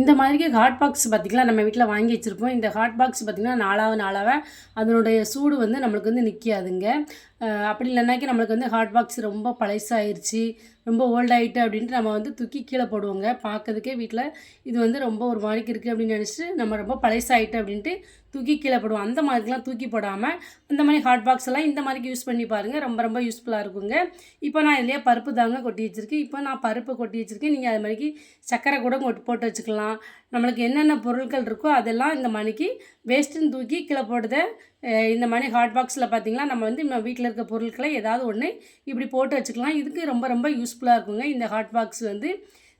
இந்த மாதிரி hot box பார்த்திங்களா நம்ம வீட்டில் வாங்கி வச்சுருப்போம். இந்த ஹாட் பாக்ஸ் பார்த்திங்கன்னா நாளாக நாளாக அதனுடைய சூடு வந்து நம்மளுக்கு வந்து நிற்காதுங்க அப்படி இல்லைனாக்கி நம்மளுக்கு வந்து ஹாட் பாக்ஸ் ரொம்ப பழசாயிருச்சு ரொம்ப ஓல்டாயிட்டு அப்படின்ட்டு நம்ம வந்து தூக்கி கீழே போடுவோங்க. பார்க்கறதுக்கே வீட்டில் இது வந்து ரொம்ப ஒரு மாதிரிக்கு இருக்குது அப்படின்னு நினச்சிட்டு நம்ம ரொம்ப பழசாயிட்டு அப்படின்ட்டு தூக்கி கீழே போடுவோம். அந்த மாதிரிலாம் தூக்கி போடாமல் அந்த மாதிரி ஹாட் பாக்ஸ் எல்லாம் இந்த மாதிரிக்கு யூஸ் பண்ணி பாருங்கள் ரொம்ப ரொம்ப யூஸ்ஃபுல்லாக இருக்குங்க. இப்போ நான் இதிலேயே பருப்பு தாங்க கொட்டி வச்சுருக்கேன். இப்போ நான் பருப்பு கொட்டி வச்சுருக்கேன். நீங்கள் அது மாதிரிக்கு சர்க்கரை கூட கொட்டு போட்டு வச்சுக்கலாம். நம்மளுக்கு என்னென்ன பொருட்கள் இருக்கோ அதெல்லாம் இந்த மணிக்கு வேஸ்ட்டுன்னு தூக்கி கீழே போடுத இந்த மணி ஹாட் பாக்ஸில் பார்த்திங்களா நம்ம வந்து நம்ம வீட்டில் இருக்க பொருட்களை ஏதாவது ஒன்று இப்படி போட்டு வச்சுக்கலாம். இதுக்கு ரொம்ப ரொம்ப யூஸ்ஃபுல்லாக இருக்குங்க. இந்த ஹாட் பாக்ஸ் வந்து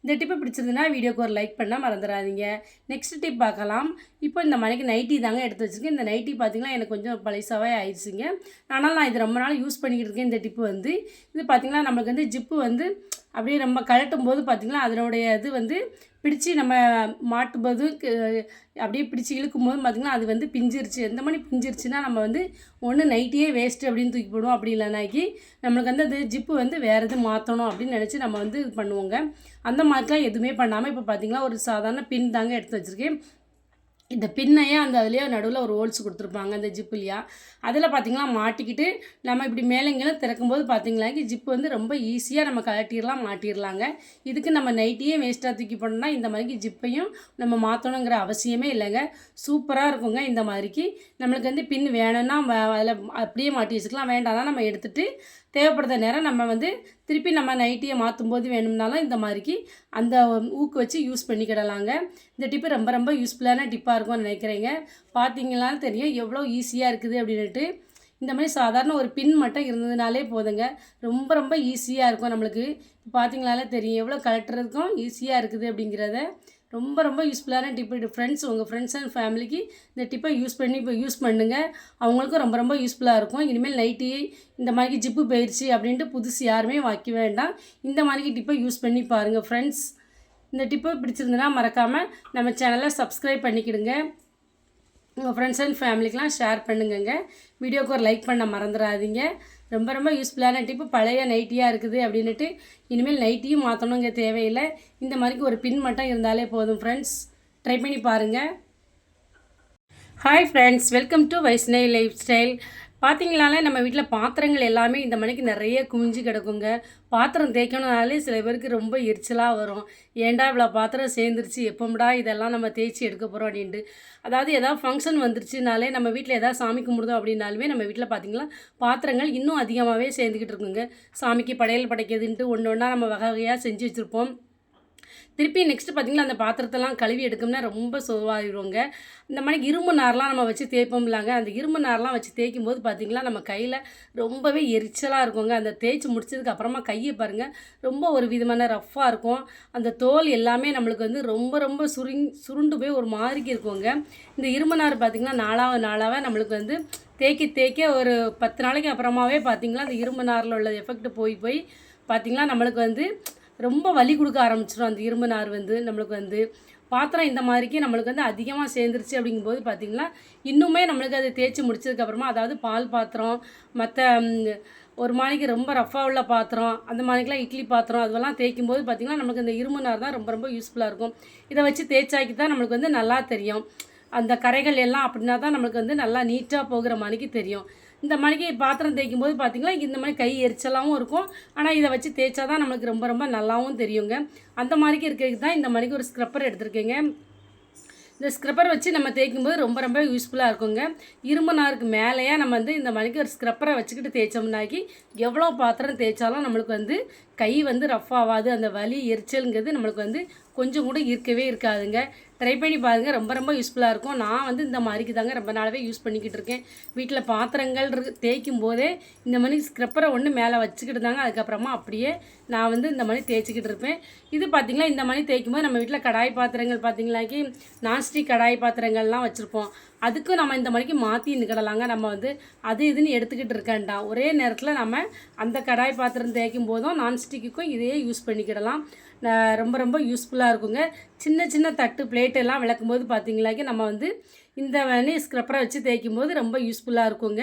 இந்த டிப்பு பிடிச்சிருந்துன்னா வீடியோக்கு ஒரு லைக் பண்ணால் மறந்துடாதீங்க நெக்ஸ்ட் டிப் பார்க்கலாம். இப்போ இந்த மணிக்கு நைட்டி தாங்க எடுத்து வச்சுருக்கேன். இந்த நைட்டி பார்த்திங்கன்னா எனக்கு கொஞ்சம் பழசாவே ஆயிடுச்சுங்க. ஆனால் நான் இது ரொம்ப நாள் யூஸ் பண்ணிக்கிட்டு இருக்கேன். இந்த டிப்பு வந்து இது பார்த்திங்கன்னா நம்மளுக்கு வந்து ஜிப்பு வந்து அப்படியே நம்ம கழட்டும் போது பார்த்திங்கன்னா அதனுடைய இது வந்து பிடிச்சி நம்ம மாட்டும்போது அப்படியே பிடிச்சி இழுக்கும் போது பார்த்திங்கன்னா அது வந்து பிஞ்சிருச்சு. எந்த மாதிரி பிஞ்சிருச்சுன்னா நம்ம வந்து ஒன்று நைட்டியே வேஸ்ட்டு அப்படின்னு தூக்கி போடுவோம். அப்படி இல்லைனாக்கி நம்மளுக்கு வந்து அது ஜிப்பு வந்து வேறு எது மாற்றணும் அப்படின்னு நினச்சி நம்ம வந்து இது பண்ணுவோங்க. அந்த மாதிரிலாம் எதுவுமே பண்ணாமல் இப்போ பார்த்திங்கன்னா ஒரு சாதாரண பின் தாங்க எடுத்து வச்சுருக்கேன். இந்த பின்னையே அந்த அதுலேயே நடுவில் ஒரு ஹோல்ஸ் கொடுத்துருப்பாங்க அந்த ஜிப்புலையா அதில் பார்த்தீங்கன்னா மாட்டிக்கிட்டு நம்ம இப்படி மேலங்கெல்லாம் திறக்கும்போது பார்த்தீங்களா ஜிப்பு வந்து ரொம்ப ஈஸியாக நம்ம கழட்டிடலாம் மாட்டிடலாங்க இதுக்கு நம்ம நைட்டியே வேஸ்ட்டாக தூக்கி போனோம்னா இந்த மாதிரிக்கு ஜிப்பையும் நம்ம மாற்றணுங்கிற அவசியமே இல்லைங்க. சூப்பராக இருக்குங்க இந்த மாதிரிக்கு. நம்மளுக்கு வந்து பின் வேணும்னா அதில் அப்படியே மாட்டி வச்சுக்கலாம் வேண்டாம் நம்ம எடுத்துகிட்டு தேவைப்படுற நேரம் நம்ம வந்து திருப்பி நம்ம நைட்டியை மாற்றும் போது வேணும்னாலும் இந்த மாதிரிக்கு அந்த ஊக்கு வச்சு யூஸ் பண்ணிக்கிடலாங்க. இந்த டிப்பு ரொம்ப ரொம்ப யூஸ்ஃபுல்லான டிப்பாக இருக்கும்னு நினைக்கிறேங்க. பார்த்தீங்களான்னு தெரியும். எவ்வளோ ஈஸியாக இருக்குது அப்படின்ட்டு இந்த மாதிரி சாதாரண ஒரு பின் மட்டும் இருந்ததுனாலே போதுங்க. ரொம்ப ரொம்ப ஈஸியாக இருக்கும் நம்மளுக்கு. பார்த்தீங்களால பார்த்தீங்களாலே தெரியும். எவ்வளோ கலட்டுறதுக்கும் ஈஸியாக இருக்குது அப்படிங்கிறத. ரொம்ப ரொம்ப யூஸ்ஃபுல்லான டிப்பு ஃப்ரெண்ட்ஸ் உங்கள் ஃப்ரெண்ட்ஸ் அண்ட் ஃபேமிலிக்கு இந்த டிப்பை யூஸ் பண்ணி இப்போ யூஸ் பண்ணுங்கள் அவங்களுக்கும் ரொம்ப ரொம்ப யூஸ்ஃபுல்லாக இருக்கும். இனிமேல் நைட்டி இந்த மாதிரி ஜிப்பு போயிடுச்சு அப்படின்ட்டு புதுசு யாருமே வைக்க வேண்டாம். இந்த மாதிரி டிப்பை யூஸ் பண்ணி பாருங்கள் ஃப்ரெண்ட்ஸ் இந்த டிப்பு பிடிச்சிருந்துன்னா மறக்காமல் நம்ம சேனலை சப்ஸ்கிரைப் பண்ணிக்கிடுங்க. உங்கள் ஃப்ரெண்ட்ஸ் அண்ட் ஃபேமிலிக்கெலாம் ஷேர் பண்ணுங்கங்க. வீடியோக்கு ஒரு லைக் பண்ண மறந்துடாதீங்க ரொம்ப ரொம்ப யூஸ்ஃபுல்லான டிப்பு பழைய நைட்டியாக இருக்குது அப்படின்னுட்டு இனிமேல் நைட்டியும் மாற்றணுங்க தேவையில்லை. இந்த மாதிரிக்கு ஒரு பின் மட்டும் இருந்தாலே போதும் ஃப்ரெண்ட்ஸ் ட்ரை பண்ணி பாருங்கள் hi friends welcome to Vaishnavi lifestyle பார்த்தீங்களாலே நம்ம வீட்டில் பாத்திரங்கள் எல்லாமே இந்த மணிக்கு நிறைய குமிஞ்சு கிடக்குங்க. பாத்திரம் தேய்க்கணும்னாலே சில பேருக்கு ரொம்ப எரிச்சலாக வரும். ஏன்டா இவ்வளோ பாத்திரம் சேர்ந்துருச்சு? எப்போம்டா இதெல்லாம் நம்ம தேய்ச்சி எடுக்க போகிறோம் அப்படின்ட்டு. அதாவது எதாவது ஃபங்க்ஷன் வந்துருச்சுனாலே நம்ம வீட்டில் எதாவது சாமி கும்பிடுதோம் அப்படின்னாலுமே நம்ம வீட்டில் பார்த்திங்களா பாத்திரங்கள் இன்னும் அதிகமாகவே சேர்ந்துக்கிட்டு இருக்குங்க. சாமிக்கு படையல் படைக்கிறதுன்ட்டு ஒன்று ஒன்றா நம்ம வகை வகையாக செஞ்சு வச்சுருப்போம். திருப்பி நெக்ஸ்ட்டு பார்த்தீங்கன்னா அந்த பாத்திரத்தெல்லாம் கழுவி எடுக்கணும்னா ரொம்ப சோவாகிடுவோங்க இந்த மாதிரி இரும்பு நார்லாம் நம்ம வச்சு தேய்ப்போம்லாங்க. அந்த இரும்பு நார்லாம் வச்சு தேய்க்கும் போது பார்த்தீங்களா நம்ம கையில் ரொம்பவே எரிச்சலாக இருக்குங்க. அந்த தேய்ச்சி முடிச்சதுக்கு அப்புறமா கையை பாருங்கள் ரொம்ப ஒரு விதமான ரஃப்பாக இருக்கும். அந்த தோல் எல்லாமே நம்மளுக்கு வந்து ரொம்ப ரொம்ப சுருங் சுருண்டு போய் ஒரு மாதிரிக்கு இருக்குங்க. இந்த இரும்பு நார் பார்த்திங்கன்னா நாளாக நாளாக நம்மளுக்கு வந்து தேய்க்க தேய்க்க ஒரு பத்து நாளைக்கு அப்புறமாவே பார்த்திங்கன்னா அந்த இரும்பு நாரில் உள்ள எஃபெக்ட் போய் போய் பார்த்திங்கன்னா நம்மளுக்கு வந்து ரொம்ப வலி கொடுக்க ஆரம்பிச்சிடும் அந்த இரும்பு நார் வந்து நம்மளுக்கு வந்து பாத்திரம் இந்த மாதிரிக்கு நம்மளுக்கு வந்து அதிகமாக சேர்ந்துருச்சு அப்படிங்கும்போது பார்த்தீங்கன்னா இன்னுமே நம்மளுக்கு அது தேய்ச்சி முடிச்சதுக்கப்புறமா அதாவது பால் பாத்திரம் மற்ற ஒரு மாதிரிக்கு ரொம்ப ரஃப்பாக உள்ள பாத்திரம் அந்த மாதிரிக்கெலாம் இட்லி பாத்திரம் அதுவெல்லாம் தேய்க்கும் போது பார்த்திங்கன்னா நம்மளுக்கு இந்த இரும்பு நார் தான் ரொம்ப ரொம்ப யூஸ்ஃபுல்லாக இருக்கும். இதை வச்சு தேய்ச்சாக்கி தான் நம்மளுக்கு வந்து நல்லா தெரியும். அந்த கரைகள் எல்லாம் அப்படின்னா தான் நம்மளுக்கு வந்து நல்லா நீட்டாக போகிற மாதிரிக்கு தெரியும். இந்த மாதிரிக்கு பாத்திரம் தேய்க்கும் போது பார்த்தீங்களா இந்த மாதிரி கை எரிச்சலாகவும் இருக்கும். ஆனால் இதை வச்சு தேய்ச்சா தான் நம்மளுக்கு ரொம்ப ரொம்ப நல்லாவும் தெரியுங்க. அந்த மாதிரிக்கு இருக்கிறதுக்கு தான் இந்த மாதிரிக்கு ஒரு ஸ்க்ரப்பர் எடுத்திருக்கேங்க. இந்த ஸ்க்ரப்பர் வச்சு நம்ம தேய்க்கும் போது ரொம்ப ரொம்ப யூஸ்ஃபுல்லாக இருக்குங்க. இரும்பு நாருக்கு மேலேயே நம்ம வந்து இந்த மாதிரிக்கு ஒரு ஸ்க்ரப்பரை வச்சுக்கிட்டு தேய்ச்சோம்னாக்கி எவ்வளோ பாத்திரம் தேய்ச்சாலும் நம்மளுக்கு வந்து கை வந்து ரஃப் ஆகாது. அந்த வலி எரிச்சலுங்கிறது நம்மளுக்கு வந்து கொஞ்சம் கூட இருக்கவே இருக்காதுங்க. ட்ரை பண்ணி பாருங்கள் ரொம்ப ரொம்ப யூஸ்ஃபுல்லாக இருக்கும். நான் வந்து இந்த மாதிரிக்கு தாங்க ரொம்ப நாளாகவே யூஸ் பண்ணிக்கிட்டு இருக்கேன். வீட்டில் பாத்திரங்கள் தேய்க்கும் போதே இந்த மாதிரி ஸ்க்ரப்பரை ஒன்று மேலே வச்சுக்கிட்டு தாங்க அதுக்கப்புறமா அப்படியே நான் வந்து இந்த மாதிரி தேய்ச்சிக்கிட்டு இருப்பேன். இது பார்த்திங்களா இந்த மாதிரி தேய்க்கும் போது நம்ம வீட்டில் கடாய் பாத்திரங்கள் பார்த்திங்களாக்கி நான்ஸ்டிக் கடாய் பாத்திரங்கள்லாம் வச்சுருப்போம். அதுக்கும் நம்ம இந்த மாதிரிக்கு மாற்றி நிற்கலாங்க நம்ம வந்து அது இதுன்னு எடுத்துக்கிட்டு இருக்கேன்டா. ஒரே நேரத்தில் நம்ம அந்த கடாய் பாத்திரம் தேய்க்கும் போதும் நான்ஸ்டிக்குக்கும் இதையே யூஸ் பண்ணிக்கிடலாம். ரொம்ப ரொம்ப யூஸ்ஃபுல்லாக இருக்குங்க. சின்ன சின்ன தட்டு பிளேட்டெல்லாம் விளக்கும் போது பார்த்தீங்களாக்கி நம்ம வந்து இந்த வேணி ஸ்க்ரப்பரை வச்சு தேய்க்கும் போது ரொம்ப யூஸ்ஃபுல்லாக இருக்குங்க.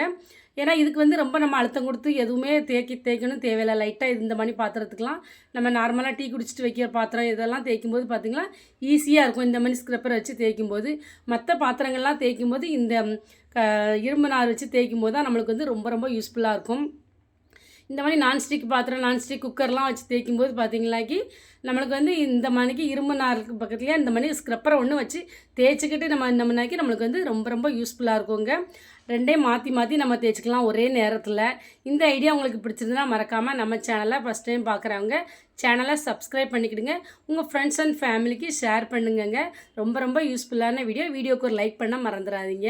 ஏன்னா இதுக்கு வந்து ரொம்ப நம்ம அழுத்தம் கொடுத்து எதுவுமே தேக்கி தேய்க்கணும் தேவையில்லை. லைட்டாக இந்த மாதிரி பாத்திரத்துக்கெலாம் நம்ம நார்மலாக டீ குடிச்சிட்டு வைக்கிற பாத்திரம் இதெல்லாம் தேய்க்கும் போது பார்த்திங்கன்னா ஈஸியாக இருக்கும் இந்த மாதிரி ஸ்க்ரப்பரை வச்சு தேய்க்கும் போது மற்ற பாத்திரங்கள்லாம் தேய்க்கும் போது இந்த க இரும்பு நார் வச்சு தேய்க்கும் போது தான் நம்மளுக்கு வந்து ரொம்ப ரொம்ப யூஸ்ஃபுல்லாக இருக்கும். இந்த மாதிரி நான்ஸ்டிக் பாத்திரம் நான்ஸ்டிக் குக்கர்லாம் வச்சு தேய்க்கும் போது பார்த்தீங்களாக்கி நம்மளுக்கு வந்து இந்த மணிக்கு இரும்பு நாருக்கு பக்கத்துலேயே இந்த மணி ஸ்க்ரப்பரை ஒன்று வச்சு தேய்ச்சிக்கிட்டு நம்ம இந்த மணிக்கு நம்மளுக்கு வந்து ரொம்ப ரொம்ப யூஸ்ஃபுல்லாக இருக்குங்க. ரெண்டே மாற்றி மாற்றி நம்ம தேய்ச்சிக்கலாம் ஒரே நேரத்தில். இந்த ஐடியா உங்களுக்கு பிடிச்சிருந்தனா மறக்காமல் நம்ம சேனலை ஃபஸ்ட் டைம் பார்க்குறவங்க சேனலை சப்ஸ்கிரைப் பண்ணிக்கிடுங்க. உங்கள் ஃப்ரெண்ட்ஸ் அண்ட் ஃபேமிலிக்கு ஷேர் பண்ணுங்கங்க. ரொம்ப ரொம்ப யூஸ்ஃபுல்லான வீடியோ வீடியோக்கு ஒரு லைக் பண்ண மறந்துடாதீங்க